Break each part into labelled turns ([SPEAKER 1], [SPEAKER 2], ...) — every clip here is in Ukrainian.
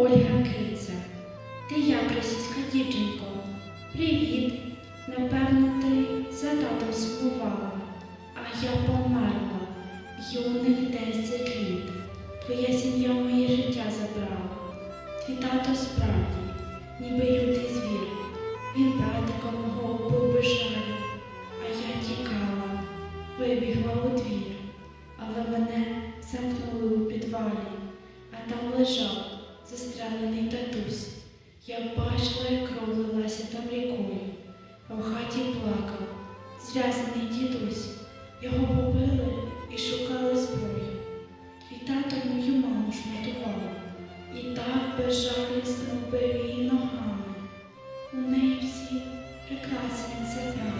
[SPEAKER 1] Ольга Киця, ти як російська дівчинко? Привіт. Напевно, ти за татом сумувала, а я померла. Юних десять літ. Твоя сім'я моє життя забрала. Твій тато справді, ніби лютий звір. Він братика мого був а я тікала, вибігла у двір, але мене замкнули у підвалі, а там лежав застрелений татусь. Я бачила, як кров лилася там рікою, а в хаті плакав зв'язаний дідусь. Його побили і шукали зброю. Твій тато мою маму шматував і так безжалісно бив її ногами. У неї всі прикраси він забрав.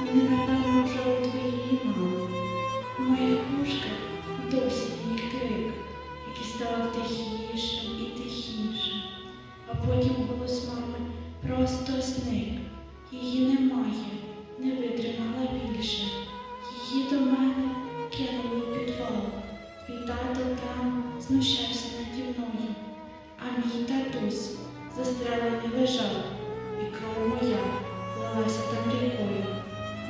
[SPEAKER 1] Вони, напевно, вже у твоїй мами. Моїх вушках досі їх крик, який і тихішим. А потім голос мами просто зник. Її немає, не витримала більше. Її до мене кинули в підвал. Твій тато там знущався наді мною, а мій татусь застрелений лежав, і кров моя лилася там рікою.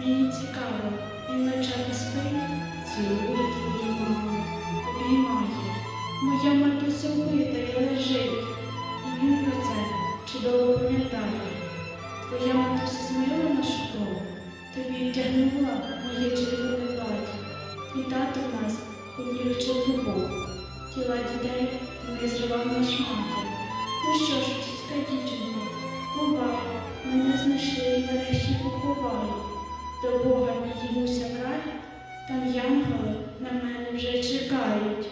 [SPEAKER 1] Мені цікаво, він ночами спить, цілує твою маму, обіймає. Моя матуся вбита і лежить, він про це чудово пам'ятає. Твоя матуся змила нашу кров, тобі втягнула моє червоне плаття. Твій тато в нас понівечив любов, тіла дітей ми зривав на шмати. Ну що ж, сільська дівчинка, бувай, мене знайшли і нарешті поховали. До Бога підіймуся край, там янголи на мене вже чекають.